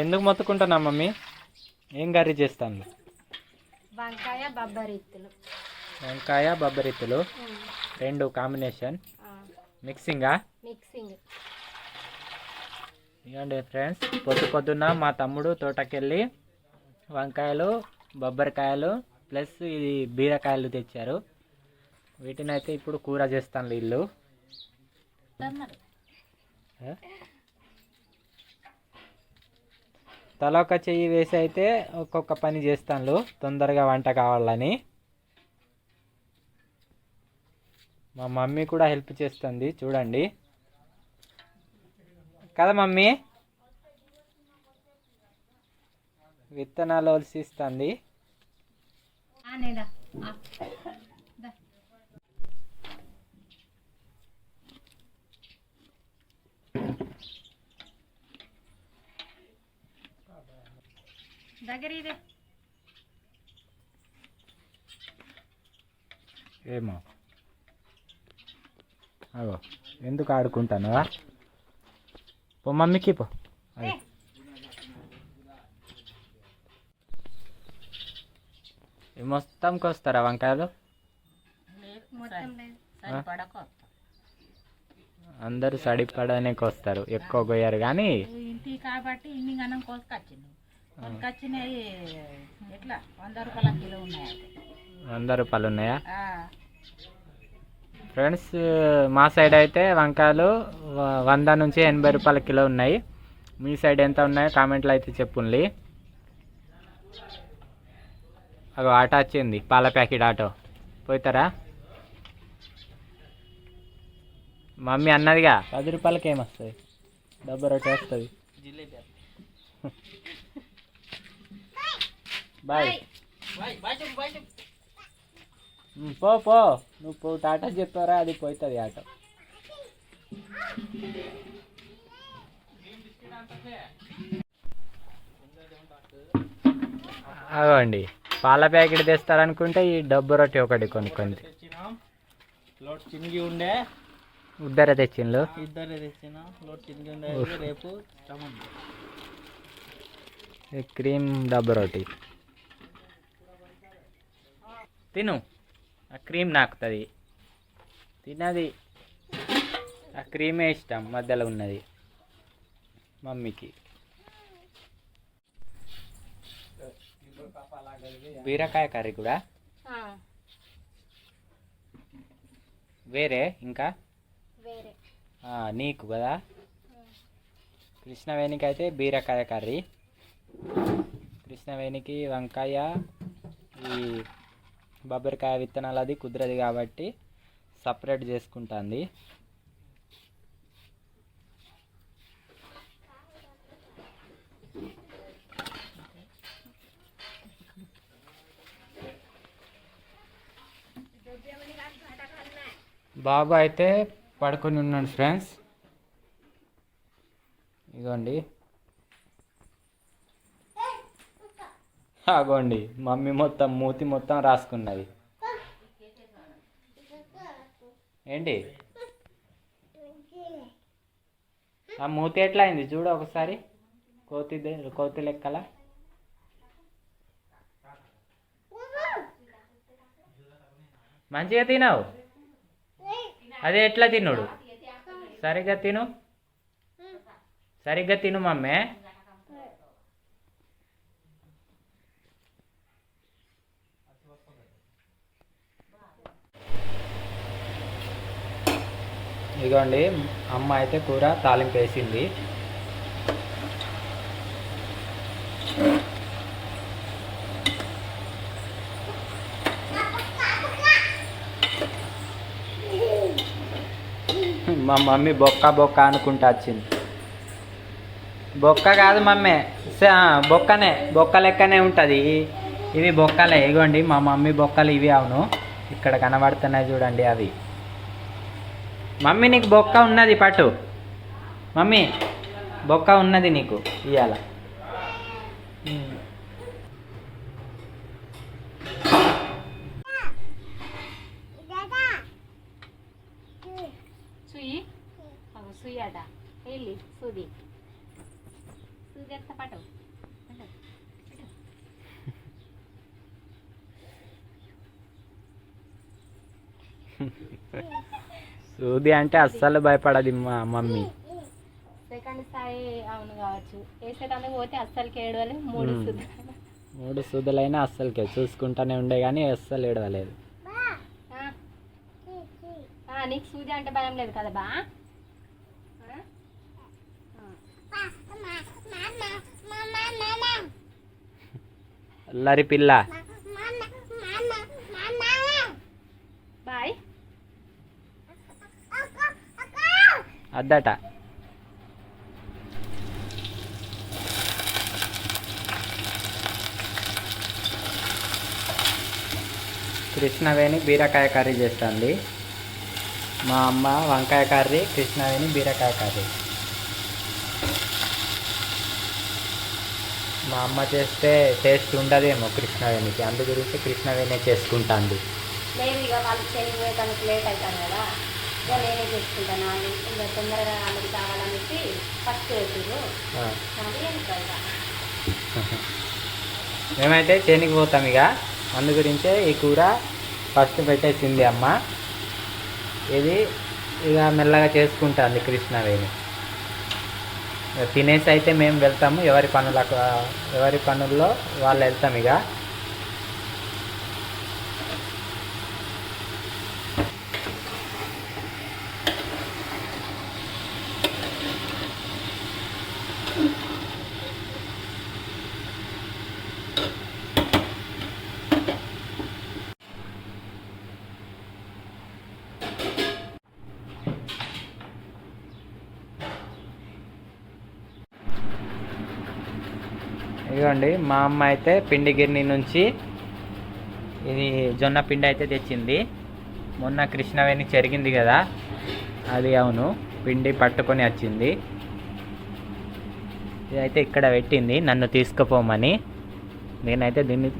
ఎందుకు మొత్తుకుంటున్నా మమ్మీ? ఏం కర్రీ చేస్తాను వంకాయ బబ్బరిత్తులు. వంకాయ బొబ్బరిత్తులు. రెండు కాంబినేషన్. మిక్సింగా? మిక్సింగ్. ఇవ్వండి ఫ్రెండ్స్ పొద్దు పొద్దున్న మా తమ్ముడు తోటకెళ్ళి వంకాయలు బొబ్బరికాయలు ప్లస్ ఇది బీరకాయలు తెచ్చారు. వీటిని అయితే ఇప్పుడు కూర చేస్తాను వీళ్ళు తలొక తల ఒక చెయ్యి వేసి అయితే ఒక్కొక్క పని చేస్తాను తొందరగా వంట కావాలని. మా మమ్మీ కూడా హెల్ప్ చేస్తుంది. చూడండి. కదా మమ్మీ? విత్తనాలు ఒలిసిస్తుంది దగ్గర ఇదే ఏమో. అగో ఎందుకు ఆడుకుంటానువా? పో మమ్మీకి పో. అది. ఇవి మొత్తంకి వస్తారా వంకాయలు? మొత్తం అందరూ సడిపడడానికి వస్తారు ఎక్కువ కొయ్యారు కానీ ఇంటి కాబట్టి ఇన్ని గనం కోసుకొచ్చింది కోసుకొచ్చినవి ఎట్లా? వంద రూపాయల కిలో ఉన్నాయి వంద రూపాయలు ఉన్నాయా? ఫ్రెండ్స్ మా సైడ్ అయితే వంకాయలు వంద నుంచి ఎనభై రూపాయల కిలో ఉన్నాయి. మీ సైడ్ ఎంత ఉన్నాయో కామెంట్లో అయితే చెప్పుండి అగో ఆటో వచ్చింది. పాల ప్యాకెట్ ఆటో. పోతారా? మమ్మీ అన్నదిగా పది రూపాయలకి ఏమొస్తుంది డబ్బు రొట్టె వస్తుంది. బాయ్. పో పో. నువ్వు పో టాటా చెప్పారా? అది పోతుంది ఆటో. అగోండి. పాల ప్యాకెట్ తెస్తారనుకుంటే ఈ డబ్బు రొట్టె ఒకటి కొనుక్కుంది లోడ్ చినిగి ఉండే. ఉద్దర తెచ్చిండ్లు? ఇద్దరే తెచ్చినాం. లోడ్ చినిగి ఉండే రేపు క్రీమ్ డబ్బు రొట్టి. తిను. ఆ క్రీమ్ నాకుతుంది. తినది. ఆ క్రీమే ఇష్టం మధ్యలో ఉన్నది. మమ్మీకి. బీరకాయ కర్రీ కూడా? వేరే ఇంకా? నీకు కదా? కృష్ణవేణికి అయితే బీరకాయ కర్రీ. కృష్ణవేణికి వంకాయ ఈ బొబ్బరికాయ విత్తనాలు అది కుదరదు కాబట్టి సపరేట్ చేసుకుంటుంది. బాబు అయితే పడుకొని ఉన్నాడు ఫ్రెండ్స్. ఇదిగోండి. ఆగోండి మమ్మీ మొత్తం మూతి మొత్తం రాసుకున్నది. ఏంటి? ఆ మూతి ఎట్లా అయింది చూడు ఒకసారి. కోతి దే- కోతి లెక్కల. మంచిగా తినవు? అదే ఎట్లా తినుడు? సరిగ్గా తిను? సరిగ్గా తిను మమ్మే. ఇదిగోండి అమ్మ అయితే కూర తాలింపు వేసింది. మా మమ్మీ బొక్క బొక్క అనుకుంటా వచ్చింది. బొక్క కాదు మమ్మీ బొక్కనే బొక్క లెక్కనే ఉంటుంది. ఇవి బొక్కలే. ఇగోండి మా మమ్మీ బొక్కలు ఇవి అవును. ఇక్కడ కనబడుతున్నాయి చూడండి అవి. మమ్మీ నీకు బొక్క ఉన్నది పట్టు. మమ్మీ బొక్క ఉన్నది నీకు ఇవాళ పటు. సూది అంటే అస్సలు భయపడది మా మమ్మీ. సెకండ్ స్థాయి అవును కావచ్చు. వేసేటందుకు పోతే అస్సలకి ఏడవలే మూడు మ్మ్. సుద్ద మూడు సూదులైనా అస్సలకే చూసుకుంటానే ఉండే కానీ అస్సలు ఏడవలేదు. నీకు సూది అంటే భయం లేదు కదా బా? అల్లరి పిల్ల. అద్దట. కృష్ణవేణి బీరకాయ కర్రీ చేస్తుంది. మా అమ్మ వంకాయ కర్రీ కృష్ణవేణి బీరకాయ కర్రీ. మా అమ్మ చేస్తే టేస్ట్ ఉండదేమో కృష్ణవేణికి. అందు గురించి కృష్ణవేణి చేసుకుంటాంది. లేదు ఇక వాళ్ళు లేట్ అవుతాను కదా. ఇక నేనే చేసుకుంటాను ఇంకా తొందరగా వాళ్ళకి కావాలనేసి ఫస్ట్ పెట్టిరు మేమైతే చేనికి పోతాం ఇక. అందు గురించే ఈ కూర ఫస్ట్ పెట్టేసింది అమ్మ. ఇది ఇక మెల్లగా చేసుకుంటుంది కృష్ణవేణి. తినేసి అయితే మేము వెళ్తాము. ఎవరి పనులకు ఎవరి పనుల్లో వాళ్ళు వెళ్తాం ఇక. ఇదిగోండి మా అమ్మ అయితే పిండి గిర్ని నుంచి ఇది జొన్న పిండి అయితే తెచ్చింది. మొన్న కృష్ణవేణి చెరిగింది కదా అది అవును పిండి పట్టుకొని వచ్చింది. ఇదైతే ఇక్కడ పెట్టింది నన్ను తీసుకుపోమని. నేనైతే దీన్ని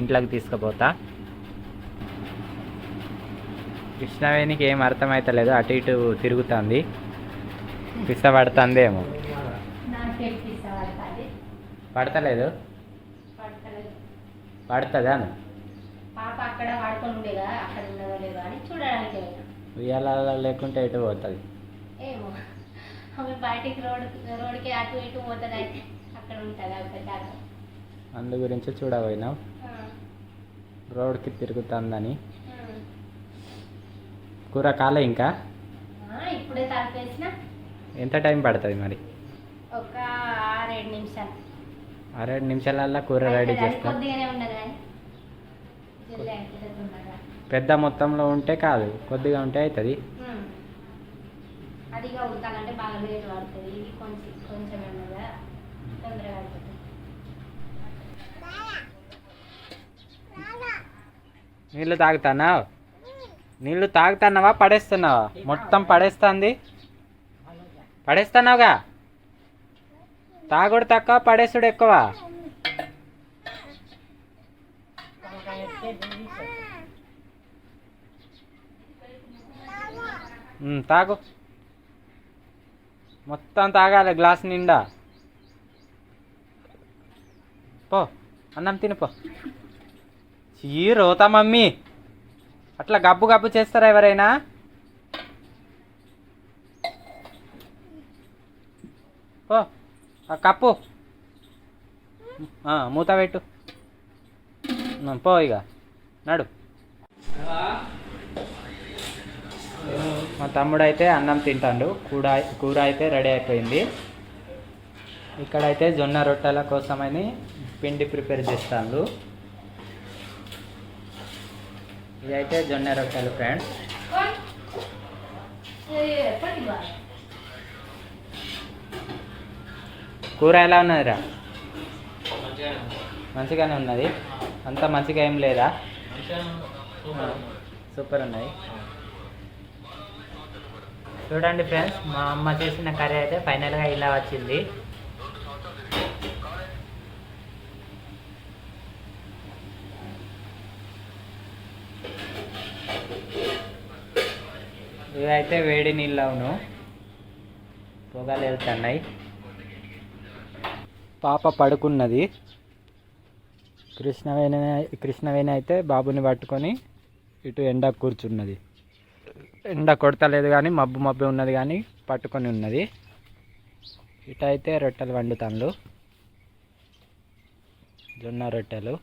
ఇంట్లోకి తీసుకుపోతా. కృష్ణవేణికి ఏం అర్థమవుతలేదు అటు ఇటు తిరుగుతుంది. పిసపడుతుందేమో. పడతలేదు? పడుతుందా? పాప అక్కడ వాడుకొని ఉండేదా? అక్కడ ఉండదో లేదో అని చూడడానికి వెళ్ళినా. ఉయ్యాల లేకుంటే ఎటు పోతుంది? ఏమో. ఆమె బయటికి రోడ్ రోడ్కి అటు ఇటు పోతుంది అయితే అక్కడ ఉంటుంది ఒక జాగా అందు గురించి చూడబోయినాం రోడ్కి తిరుగుతుందని. కూర కాలే ఇంకా? ఆ, ఇప్పుడే తలపేసిన. ఎంత టైం పడుతుంది మరి? ఒక ఆరేడు నిమిషాలు. అరవై నిమిషాలల్లో కూర రెడీ చేస్తాం. పెద్ద మొత్తంలో ఉంటే కాదు కొద్దిగా ఉంటే అవుతుంది ఉమ్. అదిగా ఉడకాలంటే బాగా లేట్ పడుతుంది ఇది కొంచెం కొంచెం ఉన్నదా? తొందరగా అయిపోతుంది నీళ్ళు తాగుతానావు నీళ్ళు తాగుతున్నావా పడేస్తున్నావా? మొత్తం పడేస్తుంది? పడేస్తున్నావుగా? తాగుడు తక్కువ పడేసుడు ఎక్కువ. తాగు. మొత్తం తాగాలి గ్లాస్ నిండా. పో అన్నం తిను పో. చీ రోతా మమ్మీ. అట్లా గబ్బు గబ్బు చేస్తారా ఎవరైనా? పో. కప్పు. మూత పెట్టు. పో ఇక నడు. మా తమ్ముడు అయితే అన్నం తింటాడు. కూర కూర అయితే రెడీ అయిపోయింది. ఇక్కడైతే జొన్న రొట్టెల కోసమని పిండి ప్రిపేర్ చేస్తాను ఇదైతే జొన్న రొట్టెలు ఫ్రెండ్స్ ఎప్పటి బాగా కూర ఎలా ఉన్నదిరా? మంచిగానే ఉన్నది. అంత మంచిగా ఏం లేదా? సూపర్ ఉన్నాయి చూడండి ఫ్రెండ్స్ మా అమ్మ చేసిన కర్రీ అయితే ఫైనల్గా ఇలా వచ్చింది. ఇవైతే వేడి నీళ్ళు అవును. పొగలు వెళ్తున్నాయి. పాప పడుకున్నది. కృష్ణవేణి కృష్ణవేణి అయితే బాబుని పట్టుకొని ఇటు ఎండ కూర్చున్నది. ఎండ కొడతలేదు కానీ మబ్బు మబ్బు ఉన్నది కానీ పట్టుకొని ఉన్నది. ఇటైతే రొట్టెలు వండుతాను జొన్న రొట్టెలు.